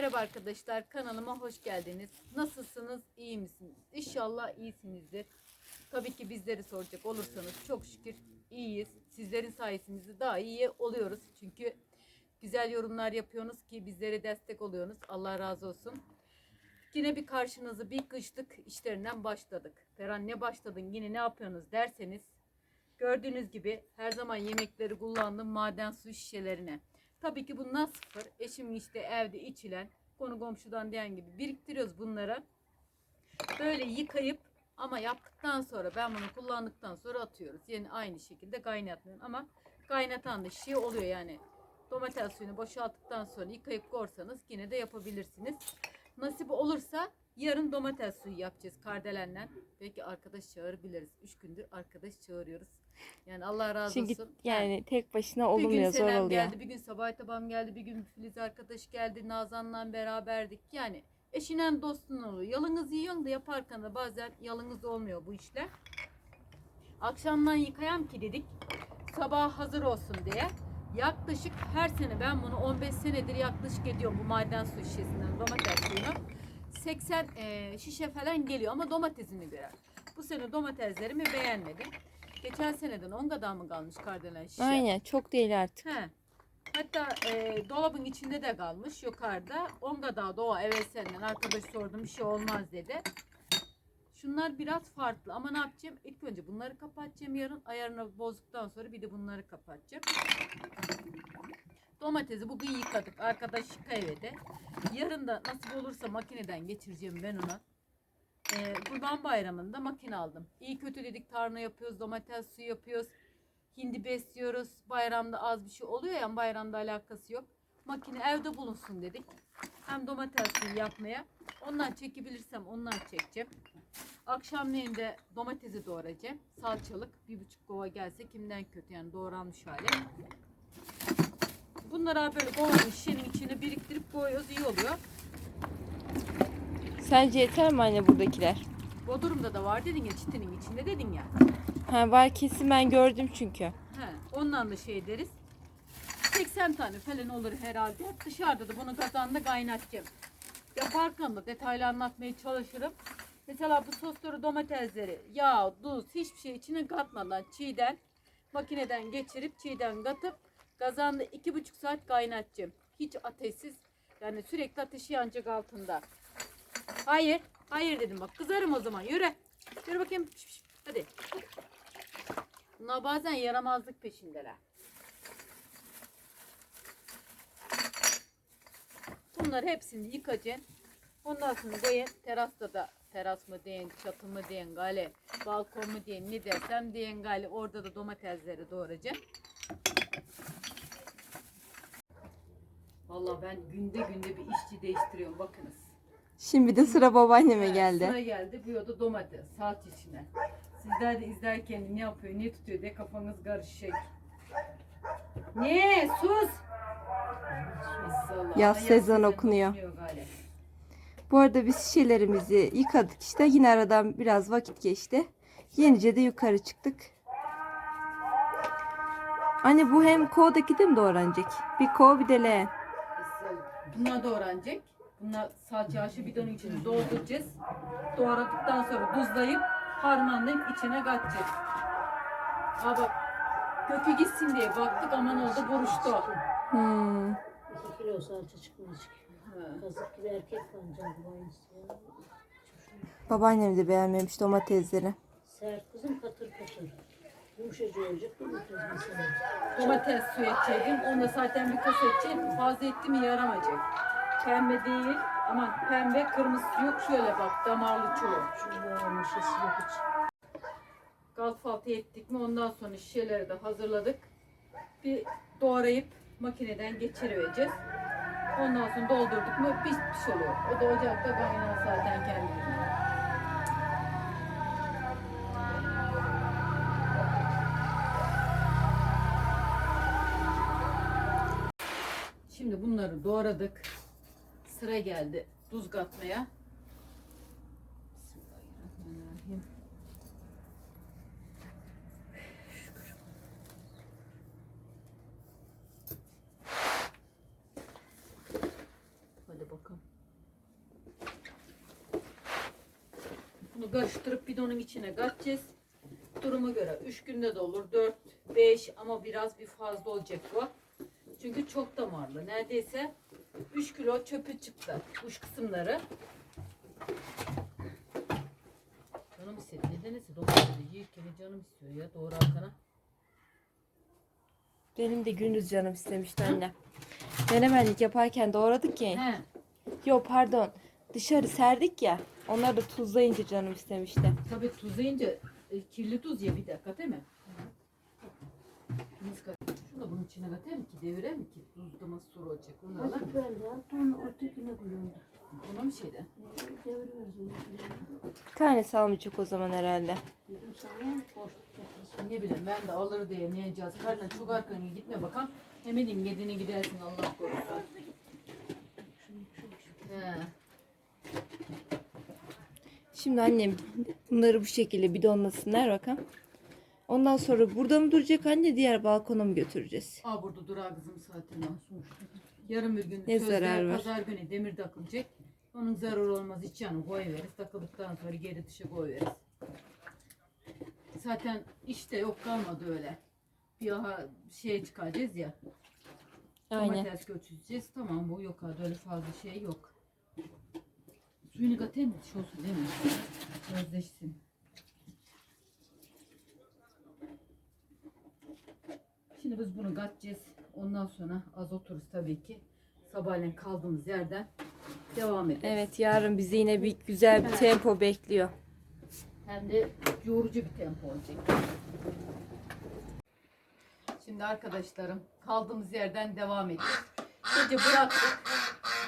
Merhaba arkadaşlar kanalıma hoş geldiniz. Nasılsınız? iyi misiniz? İnşallah iyisinizdir. Tabii ki bizleri soracak olursanız çok şükür iyiyiz. Sizlerin sayesinizde daha iyi oluyoruz. Çünkü güzel yorumlar yapıyorsunuz ki bizlere destek oluyorsunuz. Allah razı olsun. Yine bir karşınızı bir kışlık işlerinden başladık. Ferhan ne başladın yine ne yapıyorsunuz derseniz gördüğünüz gibi her zaman yemekleri kullandığım maden su şişelerine. Tabii ki bundan sıfır. Eşimin işte evde içilen konu komşudan diyen gibi biriktiriyoruz bunları. Böyle yıkayıp ama yaptıktan sonra ben bunu kullandıktan sonra atıyoruz. Yani aynı şekilde kaynatmıyorum ama kaynatan da şey oluyor yani. Domates suyunu boşalttıktan sonra yıkayıp korsanız yine de yapabilirsiniz. Nasip olursa yarın domates suyu yapacağız kardelenle. Belki arkadaş çağırabiliriz. Üç gündür arkadaş çağırıyoruz. Yani Allah razı Çünkü olsun. yani tek başına Bir gün olmuyor zor Senem oluyor. geldi, bir gün Sabah Tabam geldi, bir gün Filiz arkadaş geldi, Nazan'la beraberdik. Yani eşinen dostun oluyor. Yalınız yiyorsun da yaparken de bazen yalınız olmuyor bu işler. Akşamdan yıkayam ki dedik, sabah hazır olsun diye. Yaklaşık her sene ben bunu 15 senedir yaklaşık ediyorum bu maden su şişesinden domates suyunu. 80 eee, şişe falan geliyor ama domatesini birer. Bu sene domateslerimi beğenmedim. Geçen seneden 10 kadar mı kalmış kardelen şişe? Aynen çok değil artık. He. Hatta e, dolabın içinde de kalmış yukarıda. Onga daha doğa evet senden arkadaş sordum bir şey olmaz dedi. Şunlar biraz farklı ama ne yapacağım? İlk önce bunları kapatacağım yarın ayarını bozduktan sonra bir de bunları kapatacağım. Domatesi bugün yıkadık. Arkadaş yıkayıverdi. Yarın da nasip olursa makineden geçireceğim ben onu. Ee, Kurban Bayramı'nda makine aldım. İyi kötü dedik tarhana yapıyoruz, domates suyu yapıyoruz. Hindi besliyoruz. Bayramda az bir şey oluyor ya bayramda alakası yok. Makine evde bulunsun dedik. Hem domates suyu yapmaya. Ondan çekebilirsem ondan çekeceğim. Akşamleyin de domatesi doğrayacağım. Salçalık bir buçuk kova gelse kimden kötü yani doğranmış hali. Bunları böyle kovanın içine biriktirip koyuyoruz iyi oluyor. Sence yeter mi anne buradakiler? Bodrum'da da var dedin ya çitinin içinde dedin ya. Ha var kesin ben gördüm çünkü. He, ondan da şey deriz. 80 tane falan olur herhalde. Dışarıda da bunu kazanda kaynatacağım. Yaparken de detaylı anlatmaya çalışırım. Mesela bu sosları domatesleri, yağ, tuz hiçbir şey içine katmadan çiğden makineden geçirip çiğden katıp kazanda iki buçuk saat kaynatacağım. Hiç ateşsiz yani sürekli ateşi yanacak altında. Hayır, hayır dedim bak kızarım o zaman yürü. Yürü bakayım. Hadi. Bunlar bazen yaramazlık peşindeler. Bunları hepsini yıkacaksın. Ondan sonra koyun terasta da teras mı deyin, çatı mı deyin, gale, balkon mu deyin, ne dersem deyin gale. Orada da domatesleri doğrayacaksın. Vallahi ben günde günde bir işçi değiştiriyorum bakınız. Şimdi de sıra babaanneme geldi. Sıra geldi. Bu da domates. Saat içine. Sizler de izlerken ne yapıyor, ne tutuyor diye kafanız karışacak. Ne? Sus! Yaz sezon okunuyor. Bu arada biz şişelerimizi yıkadık işte. Yine aradan biraz vakit geçti. Yenice de yukarı çıktık. Anne bu hem kovdaki de mi doğranacak? Bir kov bir de leğen. Bunlar doğranacak. Bunlar salça aşı bidonun içine dolduracağız. Doğradıktan sonra tuzlayıp harmanlayıp içine katacağız. Aa bak kökü gitsin diye baktık aman oldu buruştu. Hmm. 2 kilo salça çıkmış. Ha. Kazık gibi erkek pancar bu. Babaannem de beğenmemiş domatesleri. Sert kızım katır katır. Yumuşacık olacak domates mesela. Domates suyu içeydim. Onu da zaten bir kasa içeydim. Fazla etti mi yaramayacak. Pembe değil. Ama pembe kırmızısı yok. Şöyle bak damarlı çoğu. Şurada olmuş yok hiç. Galfaltı ettik mi ondan sonra şişeleri de hazırladık. Bir doğrayıp makineden geçirivereceğiz. Ondan sonra doldurduk mu pişmiş oluyor. O da ocakta kaynar zaten kendiliğinden. Şimdi bunları doğradık. Sıra geldi tuz katmaya. Bismillahirrahmanirrahim. Hadi bakalım. Bunu karıştırıp bidonun içine katacağız. Duruma göre 3 günde de olur 4, 5 ama biraz bir fazla olacak bu. Çünkü çok damarlı. Neredeyse 3 kilo çöpü çıktı. Uç kısımları. Canım istedi. Nedense dedi. Yiyirken canım istiyor ya. Doğru arkana. Benim de gündüz canım istemişti anne. Menemenlik yaparken doğradık ya. He. Yo pardon. Dışarı serdik ya. Onlar da tuzlayınca canım istemişti. Tabii tuzlayınca e, kirli tuz ya bir dakika değil mi? Biz kat. Da bunun içine katayım ki devirem mi ki tuzlaması soru olacak. Bunu da alalım. Hadi ben de ton ötekine koyuyorum. Buna mı şeyde? Deviriveririz. Bir tanesi almayacak o zaman herhalde. Dedim sana boşluk yapmasın. Ne bileyim ben de alır diye ne yiyeceğiz. Karnına çok arkana gitme bakalım. Eminim yediğine gidersin Allah korusun. He. Şimdi annem bunları bu şekilde bidonlasınlar bakalım. Ondan sonra burada mı duracak anne diğer balkona mı götüreceğiz? Aa burada durağı kızım zaten. Yarın bir gün Ne sözde zarar var? pazar günü demir takılacak. Onun zararı olmaz iç yanı koyuveririz. Takıldıktan sonra geri dışa koyuveririz. Zaten işte yok kalmadı öyle. Bir aha şey çıkaracağız ya. Aynen. Domates götüreceğiz. Tamam bu yok ha öyle fazla şey yok. Suyunu katayım mı? Şu olsun değil mi? Özleşsin. Şimdi biz bunu katacağız. Ondan sonra az otururuz tabii ki. Sabahleyin kaldığımız yerden devam ederiz. Evet yarın bizi yine bir güzel bir tempo bekliyor. Hem de yorucu bir tempo olacak. Şimdi arkadaşlarım kaldığımız yerden devam ediyoruz. Gece bıraktık.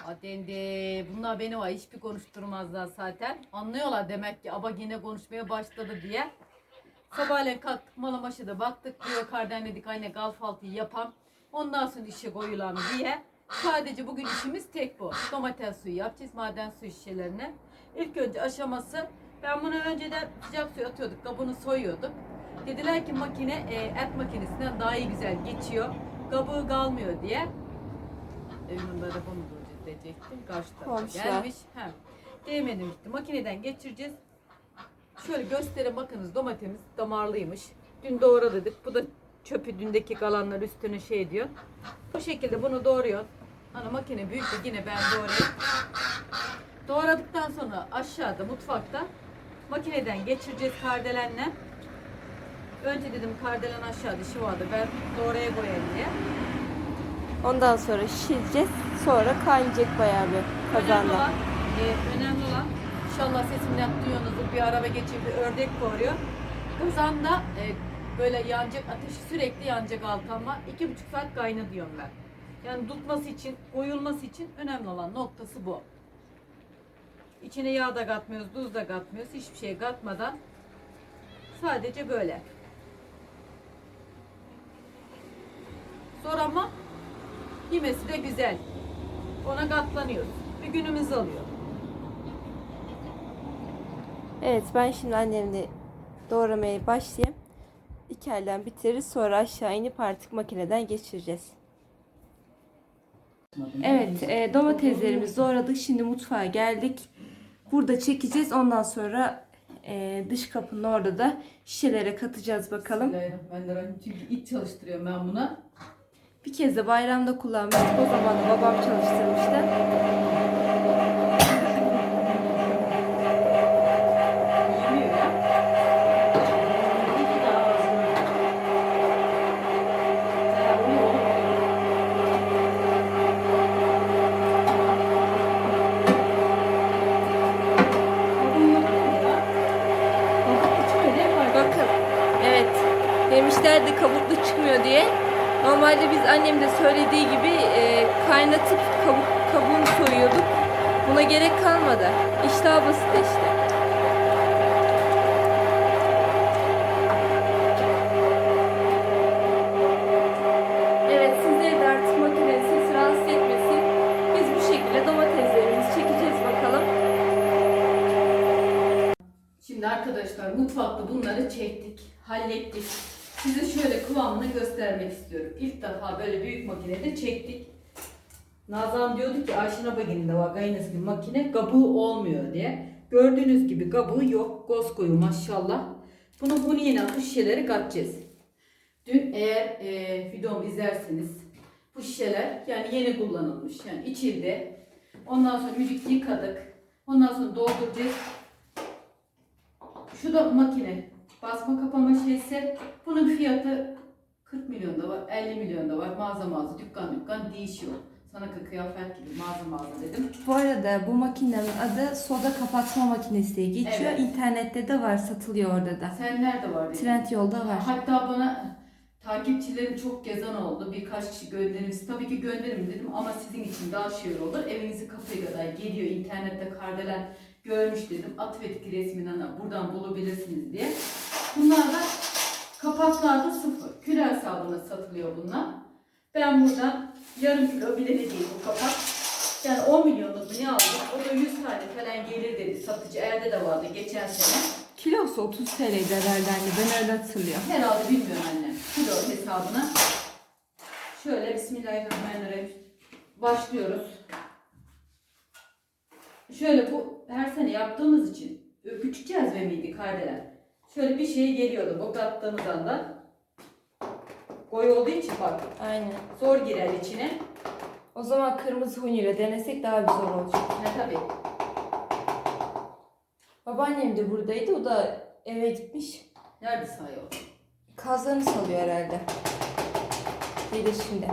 Adendi. Bunlar beni var hiçbir konuşturmazlar zaten. Anlıyorlar demek ki aba yine konuşmaya başladı diye. Sabahleyin kalktık malamaşı da baktık. Diyor kardan dedik aynı galfaltıyı yapam. Ondan sonra işe koyulan diye. Sadece bugün işimiz tek bu. Domates suyu yapacağız. Maden suyu şişelerine. İlk önce aşaması ben bunu önceden sıcak suya atıyorduk. Kabını soyuyorduk. Dediler ki makine e, et makinesinden daha iyi güzel geçiyor. Kabuğu kalmıyor diye. Evimin da diyecektim. Karşı tarafa Komşular. gelmiş. He. Değmedim gitti. Makineden geçireceğiz. Şöyle göstereyim bakınız domatesimiz damarlıymış. Dün doğradık. Bu da çöpü dündeki kalanlar üstüne şey diyor. Bu şekilde bunu doğruyor. Ana makine büyük de yine ben doğrayayım. Doğradıktan sonra aşağıda mutfakta makineden geçireceğiz kardelenle. Önce dedim kardelen aşağıda şu vardı ben doğraya koyayım diye. Ondan sonra şişireceğiz. Sonra kaynayacak bayağı bir Önemli kazanda. olan, e, önemli inşallah sesimden duyuyorsunuzdur bir araba geçiyor bir ördek koruyor. Kazanda e, böyle yanacak ateşi sürekli yanacak altama iki buçuk saat kayna diyorum ben. Yani tutması için, koyulması için önemli olan noktası bu. İçine yağ da katmıyoruz, tuz da katmıyoruz. Hiçbir şey katmadan sadece böyle. Sonra ama yemesi de güzel. Ona katlanıyoruz. Bir günümüz alıyor. Evet ben şimdi annemle doğramaya başlayayım. İki elden bitiririz sonra aşağı inip artık makineden geçireceğiz. Evet e, domateslerimizi doğradık. Şimdi mutfağa geldik. Burada çekeceğiz. Ondan sonra e, dış kapının orada da şişelere katacağız bakalım. Bismillahirrahmanirrahim. Çünkü it çalıştırıyorum ben buna. Bir kez de bayramda kullanmıştık. O zaman da babam çalıştırmıştı. Demişlerdi kabuklu çıkmıyor diye. Normalde biz annem de söylediği gibi e, kaynatıp kabuk, kabuğunu soyuyorduk. Buna gerek kalmadı. İşte basit işte. Kıvamını göstermek istiyorum. İlk defa böyle büyük makinede çektik. Nazan diyordu ki Ayşin Bagin'de var gaynesi bir makine kabuğu olmuyor diye. Gördüğünüz gibi kabuğu yok. Goz koyu maşallah. Bunu bunu yine bu şişeleri katacağız. Dün eğer e, videomu izlerseniz bu şişeler yani yeni kullanılmış. Yani içildi. Ondan sonra müzik yıkadık. Ondan sonra dolduracağız. Şu da makine. Basma kapama şeysi. Bunun fiyatı 40 milyon da var, 50 milyon da var. Mağaza mağaza, dükkan dükkan değişiyor. Sana kı- kıyafet gibi mağaza mağaza dedim. Bu arada bu makinenin adı soda kapatma makinesi diye geçiyor. Evet. İnternette de var, satılıyor orada da. Sen nerede var dedim. Trendyol'da var. Hatta bana takipçilerim çok gezen oldu. Birkaç kişi gönderimiz. Tabii ki gönderirim dedim ama sizin için daha şey olur. Evinizin kapıya kadar geliyor. internette kardelen görmüş dedim. Atıverdik resminden de buradan bulabilirsiniz diye. Bunlar da kapaklarda sıfır. Küre hesabına satılıyor bunlar. Ben buradan yarım kilo bile de değil bu kapak. Yani 10 milyonluk ne aldım? O da 100 tane falan gelir dedi. Satıcı elde de vardı geçen sene. Kilosu 30 TL'ydi herhalde anne. Ben öyle hatırlıyorum. Herhalde bilmiyorum anne. Kilo hesabına. Şöyle Bismillahirrahmanirrahim. Başlıyoruz. Şöyle bu her sene yaptığımız için küçük cezve miydi kardeler? Şöyle bir şey geliyordu bu kattığımız anda. Koyu olduğu için bak Aynen. zor girer içine. O zaman kırmızı hunyayla denesek daha zor olacak. Ha tabii. Babaannem de buradaydı. O da eve gitmiş. Nerede o? Kazlarını salıyor herhalde. Gelir şimdi.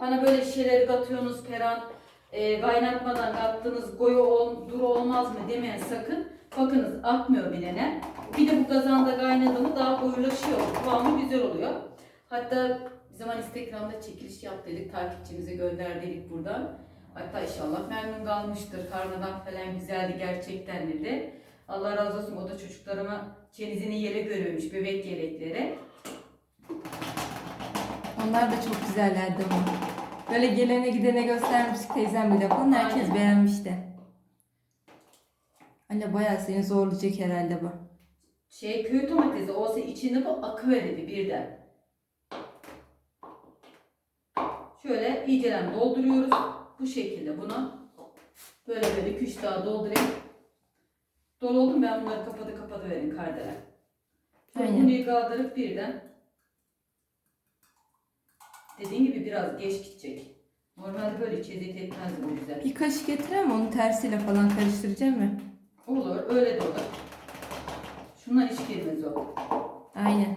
Hani böyle şişeleri katıyorsunuz Peran, e, kaynatmadan kattığınız koyu ol, duru olmaz mı demeyin sakın. Bakınız akmıyor bilene. Bir de bu kazanda kaynadı mı daha koyulaşıyor. Kıvamı güzel oluyor. Hatta bir zaman Instagram'da çekiliş yaptıydık. Takipçimize gönderdik buradan. Hatta inşallah memnun kalmıştır. Karnadan falan güzeldi gerçekten dedi. Allah razı olsun o da çocuklarıma çenizini yere görüyormuş bebek yelekleri. Onlar da çok güzellerdi ama. Böyle gelene gidene göstermiştik teyzem bile falan. Herkes beğenmişti. Anne bayağı seni zorlayacak herhalde bu. Şey köy domatesi olsa içinde bu akı verirdi birden. Şöyle iyicelen dolduruyoruz. Bu şekilde bunu böyle böyle 2-3 daha doldurayım. Dolu oldum ben bunları kapadı kapadı verin kardelen. Bunu kaldırıp birden dediğin gibi biraz geç gidecek. Normalde böyle çezik etmez bu güzel. Bir kaşık getireyim? Onu tersiyle falan karıştıracağım mı? Olur öyle de olur. Şundan hiç girmez o. Aynen.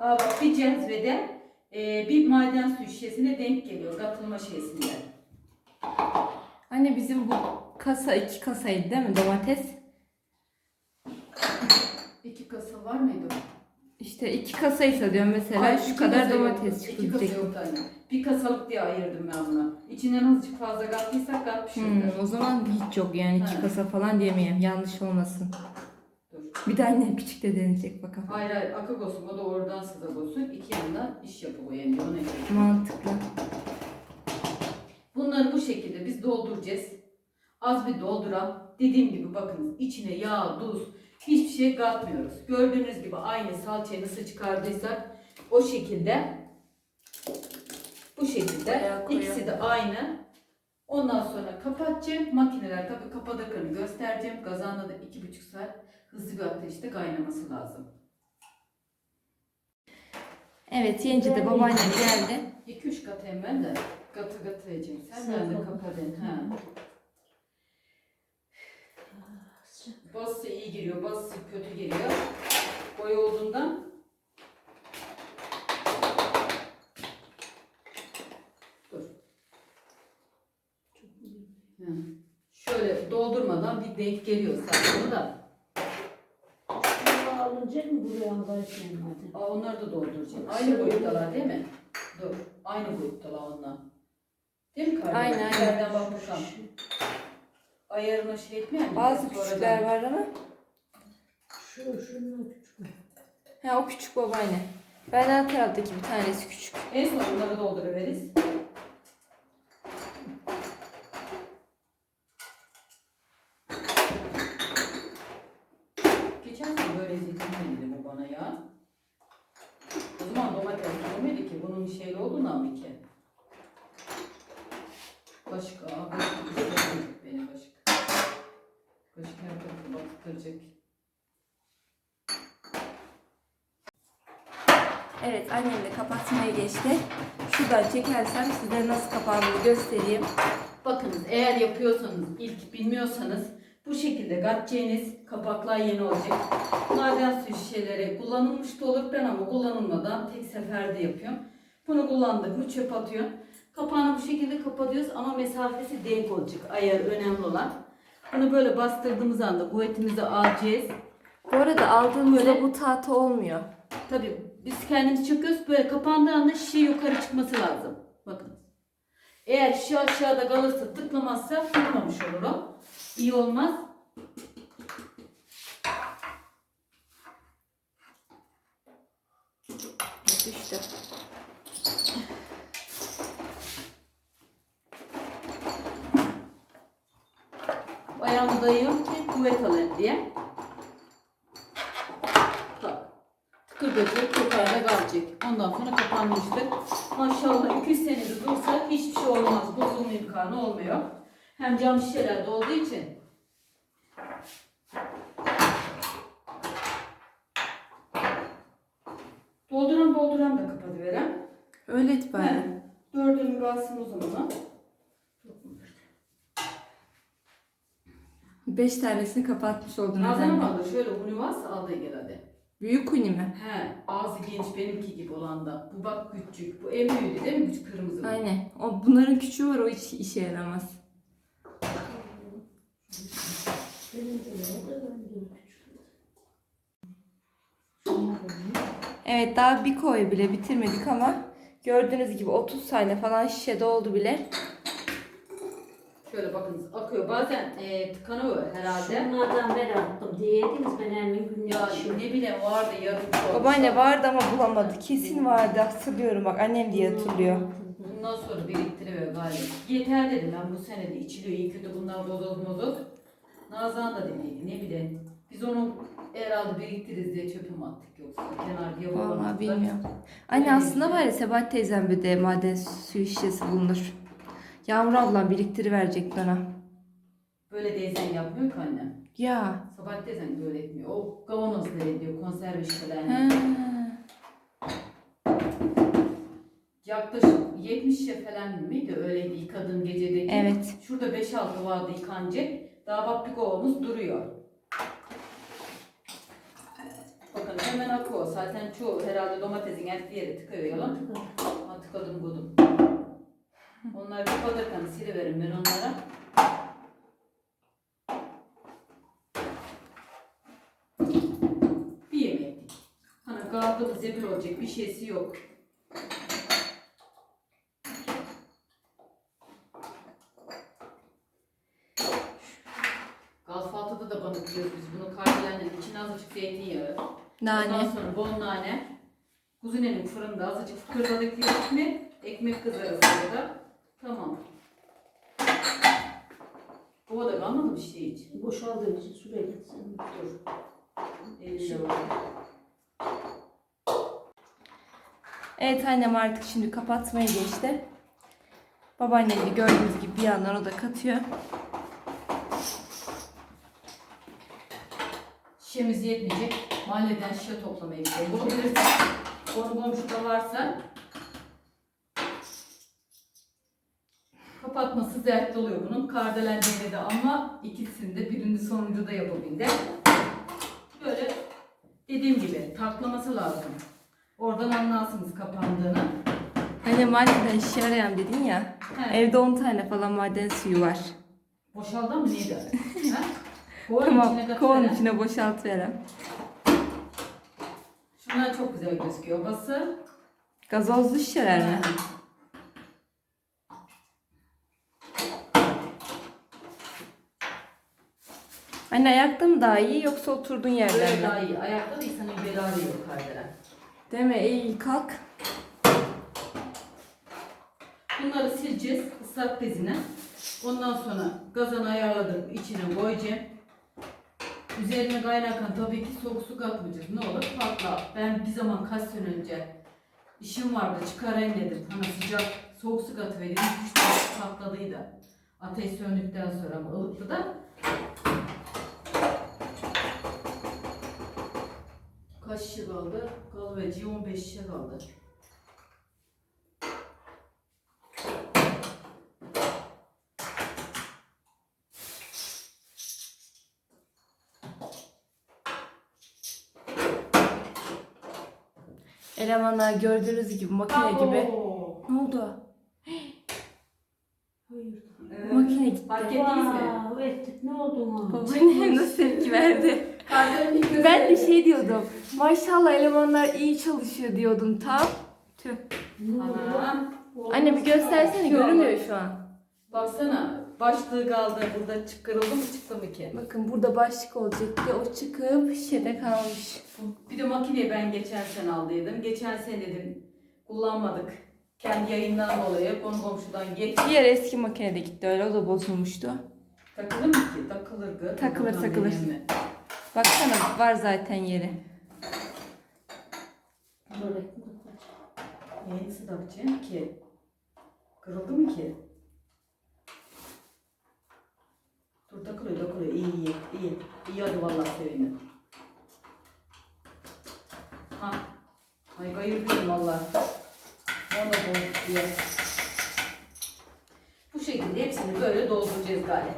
Aa bak bir cezvede e, bir maden suyu şişesine denk geliyor katılma şeysinde. Anne bizim bu kasa iki kasaydı değil mi domates? İki kasa var mıydı? İşte iki kasaysa diyorum mesela Hayır, şu iki kadar kasa domates yoktu. İki kasa yoktu anne. Bir kasalık diye ayırdım ben bunu. İçinden azıcık fazla kattıysak katmışızdır. Hmm, o zaman hiç yok yani iki Ha. kasa falan diyemeyeyim. Yanlış olmasın. Bir de annem küçük de deneyecek bakalım. Hayır hayır akak olsun o da oradan sızak olsun. İki yandan iş yapı koyayım ona göre. Mantıklı. Bunları bu şekilde biz dolduracağız. Az bir dolduran dediğim gibi bakın içine yağ, tuz hiçbir şey katmıyoruz. Gördüğünüz gibi aynı salçayı nasıl çıkardıysak o şekilde bu şekilde ikisi de aynı. Ondan sonra kapatacağım. Makineler tabii kapadıklarını göstereceğim. Kazanda da iki buçuk saat hızlı bir ateşte kaynaması lazım. Evet yenge de babaannem geldi. 2-3 kat hemen de katı katı edeceğim. Sen ben de kapadın. Ha. Bazısı iyi giriyor, bazısı kötü giriyor. Boy olduğundan. Şöyle doldurmadan bir denk geliyor sen bunu da. Bunu alınca mı buraya alacağım madem? Aa, onları da dolduracağım. Aynı boyuttalar değil mi? Dur. Aynı boyuttalar onlar. Değil mi kardeşim? Aynen, aynen. İçeriden bak bakalım. Ayarını şey etmeyen mi? Bazı Sonradan- küçükler var ama. Şu, şunun küçük. Ha o küçük babaanne. Benden taraftaki bir tanesi küçük. En son bunları dolduruveriz. ama domates yemedi ki. Bunun bir şeyli olduğunu ama ki. Kaşık abi. Beni kaşık. Kaşık her tarafı batıracak. Evet annem de kapatmaya geçti. Şuradan çekersem size nasıl kapandığını göstereyim. Bakınız eğer yapıyorsanız ilk bilmiyorsanız bu şekilde gatçeniz kapaklar yeni olacak. Maden suyu şişeleri kullanılmış da olur. Ben ama kullanılmadan tek seferde yapıyorum. Bunu kullandık mı çöp atıyorum. Kapağını bu şekilde kapatıyoruz ama mesafesi denk olacak. Ayar önemli olan. Bunu böyle bastırdığımız anda kuvvetimizi alacağız. Bu arada aldığımızda Böyle- bu tahta olmuyor. Tabii biz kendimiz çöküyoruz. Böyle kapandığı anda şişe yukarı çıkması lazım. Bakın. Eğer şişe aşağıda kalırsa tıklamazsa tutmamış olur o. İyi olmaz. Düştü. Ayağımı dayıyorum ki kuvvet alayım diye. Bak. Tıkırdacak, yukarıda kalacak. Ondan sonra kapanmıştır. Maşallah 200 senedir dursa hiçbir şey olmaz. Bozulma imkanı olmuyor. Hem cam şişelerde olduğu için. Dolduran dolduran da kapatıverem. Öyle et bari. Dördünü kalsın o zaman. Beş tanesini kapatmış oldun Nazan'a anne. aldı. Şöyle bunu varsa aldı gel hadi. Büyük kuni mi? He, ağzı genç benimki gibi olan da. Bu bak küçük. Bu en büyüğü değil mi? Küçük kırmızı. bu. Aynen. O bunların küçüğü var o hiç işe yaramaz. Benim de öyle, ben de küçük. Evet daha bir koy bile bitirmedik ama gördüğünüz gibi 30 tane falan şişe doldu bile. Şöyle bakınız akıyor. Bazen e, tıkanıyor herhalde. Şunlardan ben attım diyeydiniz ben hemen gün Ya ne bileyim vardı yarım. Babaanne vardı ama bulamadı. Kesin vardı hatırlıyorum bak annem diye hatırlıyor. Bundan sonra biriktiriyor galiba. Yeter dedim ben bu sene de içiliyor iyi kötü bunlar bozoz. Nazan da dediydi ne bileyim. Biz onu herhalde biriktiririz diye çöpe mi attık yoksa kenar diye Vallahi bilmiyorum. Anne aslında var ya Sebahat teyzemde de maden suyu şişesi bulunur. Yağmur ablam biriktiriverecek bana. Böyle teyzen yapmıyor ki annem. Ya. Sabah teyzen böyle etmiyor. O kavanozda ediyor konserve şişelerini. Yaklaşık 70 şişe falan mıydı öyleydi yıkadığım gecedeki. Evet. Şurada 5-6 vardı yıkanacak. Daha bak bir kovamız duruyor. Bakın hemen akıyor. Zaten çoğu herhalde domatesin her yeri tıkıyor yalan. Ha tıkadım budum. Onları kapatırken siliverim ben onlara. Bir yemeklik. Hani kaldı da zebil olacak bir şeysi yok. Galfatıda da banıklıyoruz biz bunu kardelenlerin zeytinyağı. Ondan Nane. sonra bol nane. Kuzinenin fırında azıcık fıkırdadık yedik mi ekmek kızarız orada. Tamam. O da kalmadı bir şey hiç. Boşaldığım için süre gitsin. Dur. Var. Evet annem artık şimdi kapatmaya geçti. Babaannem de gördüğünüz gibi bir yandan o da katıyor. Şişemiz yetmeyecek. Mahalleden şişe toplamaya gidiyorum. Bunu bilirsin. Konu komşuda varsa kapatması dertli oluyor bunun. Kardelendiğinde de ama ikisinde birini sonuncu da yapabildi. Böyle dediğim gibi taklaması lazım. Oradan anlarsınız kapandığını. Anne madenden işe yarayan dedin ya. He. Evde 10 tane falan maden suyu var. Boşaldı mı neydi? Kovanın Tamam içine kovanın katıverin. içine boşaltıverem. Şunlar çok güzel gözüküyor. Bası. Gazozlu şişeler mi? Anne ayakta mı daha iyi yoksa oturduğun yerden Böyle daha iyi. Ayakta da insanın beli ağrıyor kardelen. Değil mi? İyi kalk. Bunları sileceğiz ıslak bezine. Ondan sonra gazını ayarladım. içine koyacağım. Üzerine kaynarken tabii ki soğuk su katmayacağız. Ne olur patlar. Ben bir zaman kaç sene önce işim vardı çıkarayım dedim. Hani sıcak soğuk su katıverdim. Üç patladıydı. Ateş söndükten sonra ama ılıktı da. Kaç şişe kaldı? Galveci 15 şişe kaldı. Elemanlar gördüğünüz gibi makine gibi. Ne oldu? Evet. Makine gitti. Fark ettiniz mi? Ettik ne oldu mu? Babaannem nasıl tepki verdi? Ben de şey diyordum. Maşallah elemanlar iyi çalışıyor diyordum tam. Tüh. Ne oldu? Anam. Anne bir göstersene görünmüyor şu an. Baksana başlığı kaldı burada çıkarıldı mı çıktı mı ki? Bakın burada başlık olacaktı. O çıkıp şişede kalmış. Bir de makineyi ben geçen sene aldıydım. Geçen sene dedim kullanmadık. Kendi yayından dolayı konu komşudan geç. Diğer eski makine de gitti öyle o da bozulmuştu. Takılır mı ki? Takılır gı. Takılır, Buradan takılır. mi? Baksana var zaten yeri. Böyle. Neyi nasıl takacağım ki? Kırıldı mı ki? Dur takılıyor takılıyor. İyi iyi iyi. İyi hadi vallahi sevindim. Ha. Ay kayırıyorum vallahi. Onu da diye. Bu şekilde hepsini böyle dolduracağız galiba.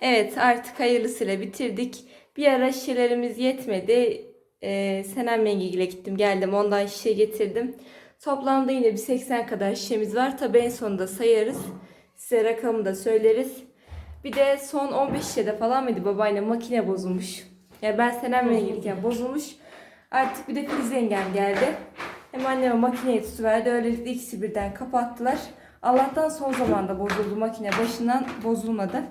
Evet artık hayırlısıyla bitirdik. Bir ara şişelerimiz yetmedi. Ee, Senem Mengi'yle gittim geldim ondan şişe getirdim. Toplamda yine bir 80 kadar şişemiz var. Tabi en sonunda sayarız. Size rakamı da söyleriz. Bir de son 15 şişede falan mıydı babaannem makine bozulmuş. Yani ben Senem Mengi'liyken bozulmuş. Artık bir de Filiz yengem geldi. Hem anneme makineyi tutuverdi. Öylelikle ikisi birden kapattılar. Allah'tan son zamanda bozuldu makine. Başından bozulmadı.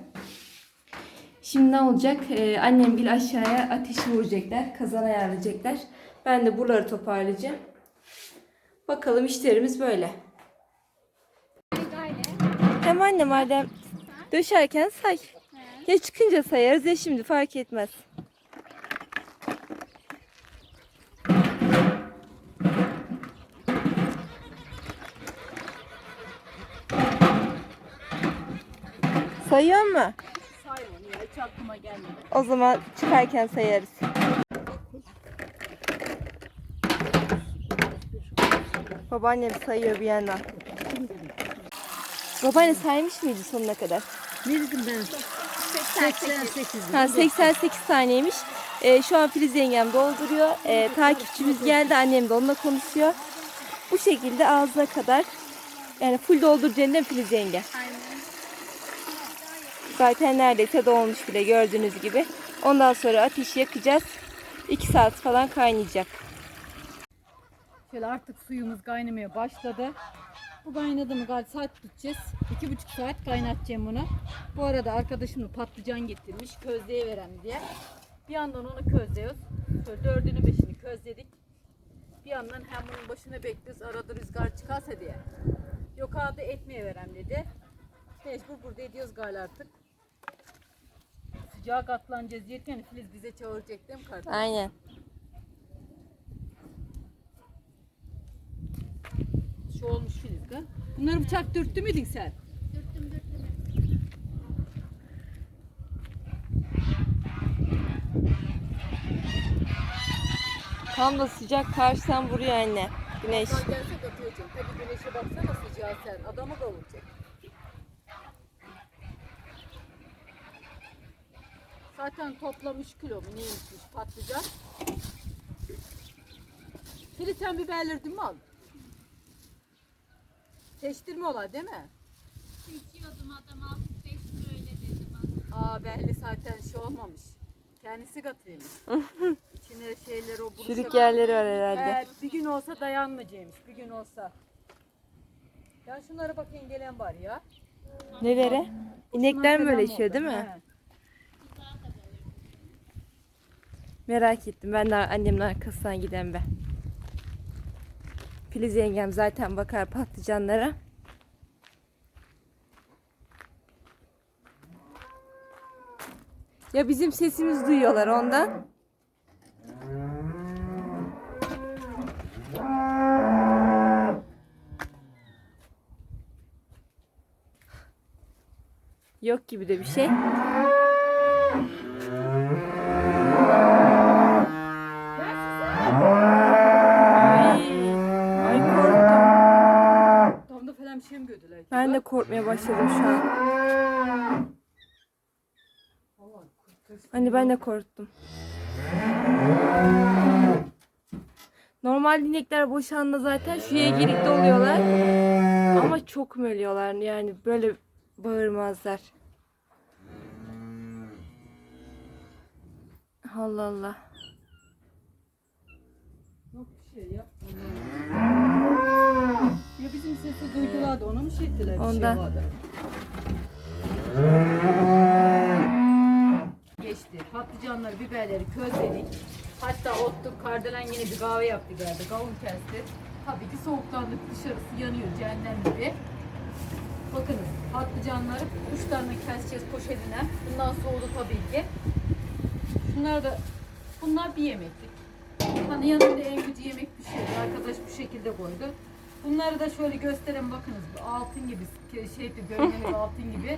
Şimdi ne olacak? Ee, annem bir aşağıya ateşi vuracaklar. Kazan ayarlayacaklar. Ben de buraları toparlayacağım. Bakalım işlerimiz böyle. Hem anne madem döşerken say. Ya çıkınca sayarız ya şimdi fark etmez. Sayıyor mu? Ya hiç aklıma gelmedi. O zaman çıkarken sayarız. Babaannem sayıyor bir yandan. Babaanne saymış mıydı sonuna kadar? Ne dedim ben? 88. Ha 88 taneymiş. Ee, şu an Filiz yengem dolduruyor. Ee, takipçimiz geldi. Annem de onunla konuşuyor. Bu şekilde ağzına kadar yani full dolduracağını değil mi Filiz yenge? Zaten neredeyse dolmuş bile gördüğünüz gibi. Ondan sonra ateşi yakacağız. 2 saat falan kaynayacak. Şöyle artık suyumuz kaynamaya başladı. Bu kaynadı mı galiba saat tutacağız. İki buçuk saat kaynatacağım bunu. Bu arada arkadaşım da patlıcan getirmiş közleye veren diye. Bir yandan onu közlüyoruz. Şöyle dördünü beşini közledik. Bir yandan hem bunun başına bekliyoruz arada rüzgar çıkarsa diye. Yok adı etmeye verem dedi. Mecbur burada ediyoruz galiba artık. Sıcağa katlanacağız yerken Filiz bize çağıracak değil mi kardeşim? Aynen. Şu olmuş Filiz kız. Bunları bıçak dürttü müydün sen? Tam da sıcak karşıdan vuruyor anne. Güneş. Rüzgar gelse katıyacak. Tabii güneşe baksana sıcağı sen. Adamı kavuracak. Zaten toplam 3 kilo mu neymişmiş patlıcan. Filiz sen biberleri dün mü aldın? Seçtirme ola değil mi? Seçiyordum adam 65 lira öyle dedi bana. Aa belli zaten şey olmamış. Kendisi katıymış. İçine şeyleri o buruşa- Çürük yerleri var herhalde. Ee, bir gün olsa dayanmayacakmış. Bir gün olsa. Ya şunlara bakın gelen var ya. Nelere? İnekler mi böyle içiyor değil mi? He. Merak ettim. Ben de annemin arkasından giden ben. Filiz yengem zaten bakar patlıcanlara. Ya bizim sesimizi duyuyorlar ondan. Yok gibi de bir şey. Ben de korkmaya başladım şu an. Hani ben de korktum. Normal inekler boşanma zaten şuraya girikte oluyorlar. Ama çok mölüyorlar yani böyle bağırmazlar. Allah Allah. Yok bir şey yap. Duydular da ona mı şey ettiler? Bir Ondan. şey vardı. Geçti. Patlıcanları, biberleri közledik. Hatta ottuk, kardelen yine bir kahve yaptı geldi. Kavun kesti. Tabii ki soğuklandık dışarısı yanıyor cehennem gibi. Bakınız patlıcanları kuşlarla keseceğiz poşetine. Bundan soğudu tabii ki. Şunlar da bunlar bir yemeklik. Hani yanında en gücü yemek pişiyor. Arkadaş bu şekilde koydu. Bunları da şöyle göstereyim bakınız. Altın gibi şey görünümlü altın gibi.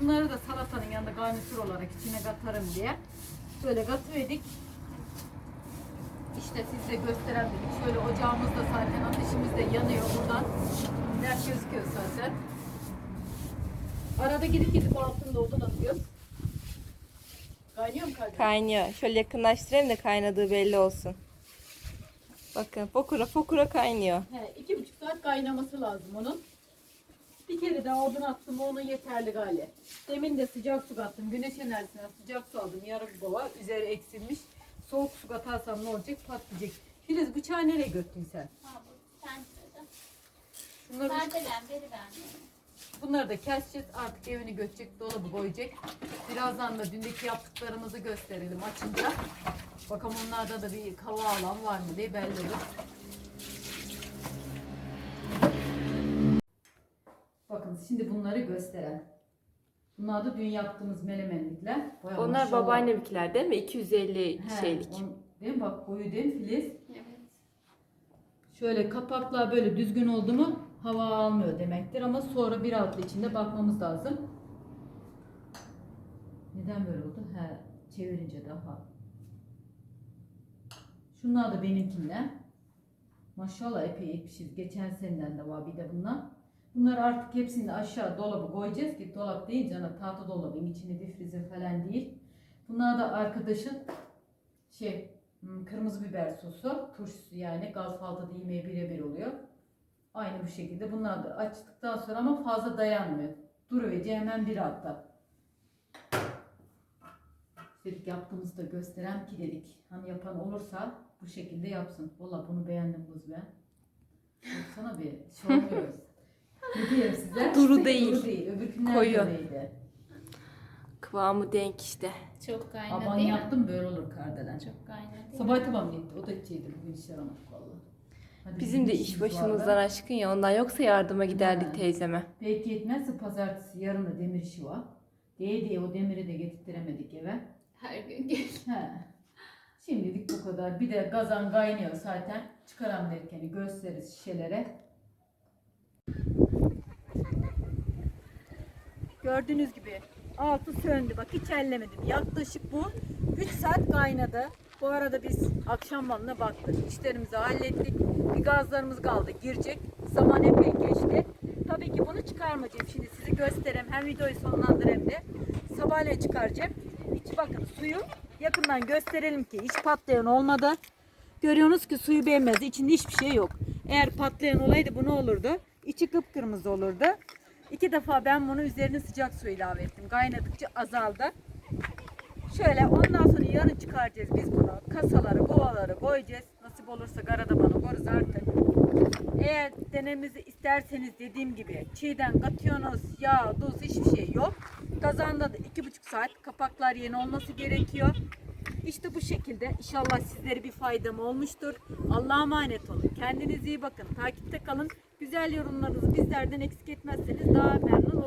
Bunları da salatanın yanında garnitür olarak içine katarım diye. Böyle katıverdik. İşte size göstereyim dedik. Şöyle ocağımız da zaten ateşimiz de yanıyor buradan. Net gözüküyor zaten. Arada gidip gidip altında odun atıyoruz. Kaynıyor mu kardeşim? Kaynıyor. Şöyle yakınlaştırayım da kaynadığı belli olsun. Bakın fokura fokura kaynıyor. He, iki buçuk saat kaynaması lazım onun. Bir kere daha odun attım onu yeterli gale. Demin de sıcak su kattım. Güneş enerjisinden sıcak su aldım. Yarım kova. Üzeri eksilmiş. Soğuk su katarsam ne olacak? Patlayacak. Filiz bıçağı nereye götürdün sen? Ha bu sen söyle. Bunları, Perdelen beri ben. bunları da keseceğiz. Artık evini götürecek. Dolabı koyacak. Birazdan da dündeki yaptıklarımızı gösterelim açınca. Bakalım onlarda da bir kava alan var mı diye belli olur. Bakın şimdi bunları gösteren. Bunlar da dün yaptığımız melemenlikler. Bayağı Onlar maşallah. babaannemkiler değil mi? 250 He, şeylik. on- değil mi? Bak boyu değil mi Filiz? Evet. Şöyle kapaklar böyle düzgün oldu mu hava almıyor demektir ama sonra bir altı içinde bakmamız lazım. Neden böyle oldu? He, çevirince daha. Şunlar da benimkinden. Maşallah epey etmişiz. Geçen seneden de var bir de bunlar. Bunları artık hepsini aşağı dolabı koyacağız ki dolap değil canım tahta dolabın içinde difrize falan değil. Bunlar da arkadaşın şey hmm, kırmızı biber sosu, turşusu yani gaz falda yemeğe birebir oluyor. Aynı bu şekilde. Bunlar da açtıktan sonra ama fazla dayanmıyor. Duruvece hemen bir hatta. Dedik yaptığımızı da gösteren ki dedik. Hani yapan olursa bu şekilde yapsın. Valla bunu beğendim kız ben. Sana bir şey olmuyoruz. ne diyeyim size? Duru değil. Duru değil. Öbürkünden Koyu. Kıvamı denk işte. Çok kaynadı Aban değil mi? yaptım böyle olur kardelen. Çok kaynadı mi? Sabah tamam gitti. O da içeydi. Bugün iş yaramadık valla. Hadi Bizim de iş başımızdan vardı. aşkın ya ondan yoksa yardıma giderdik Ha. teyzeme. Belki yetmezse pazartesi yarın da demir işi var. Diye diye o demiri de getirttiremedik eve. Her gün gel. Şimdilik bu kadar. Bir de gazan kaynıyor zaten. Çıkaram derken gösteririz şişelere. Gördüğünüz gibi altı söndü. Bak hiç ellemedim. Yaklaşık bu 3 saat kaynadı. Bu arada biz akşam malına baktık. İşlerimizi hallettik. Bir gazlarımız kaldı. Girecek. Zaman epey geçti. Tabii ki bunu çıkarmayacağım. Şimdi sizi göstereyim. Hem videoyu sonlandırayım de. Sabahleyin çıkaracağım. Hiç bakın suyu yakından gösterelim ki hiç patlayan olmadı. Görüyorsunuz ki suyu beğenmez. İçinde hiçbir şey yok. Eğer patlayan olaydı bu ne olurdu? İçi kıpkırmızı olurdu. İki defa ben bunu üzerine sıcak su ilave ettim. Kaynadıkça azaldı. Şöyle ondan sonra yarın çıkaracağız biz bunu. Kasaları, kovaları koyacağız. Nasip olursa karada bana koruz artık. Eğer denememizi isterseniz dediğim gibi çiğden katıyorsunuz, yağ, tuz hiçbir şey yok. Kazanda da iki buçuk saat kapaklar yeni olması gerekiyor. İşte bu şekilde inşallah sizlere bir faydam olmuştur. Allah'a emanet olun. Kendinize iyi bakın. Takipte kalın. Güzel yorumlarınızı bizlerden eksik etmezseniz daha memnun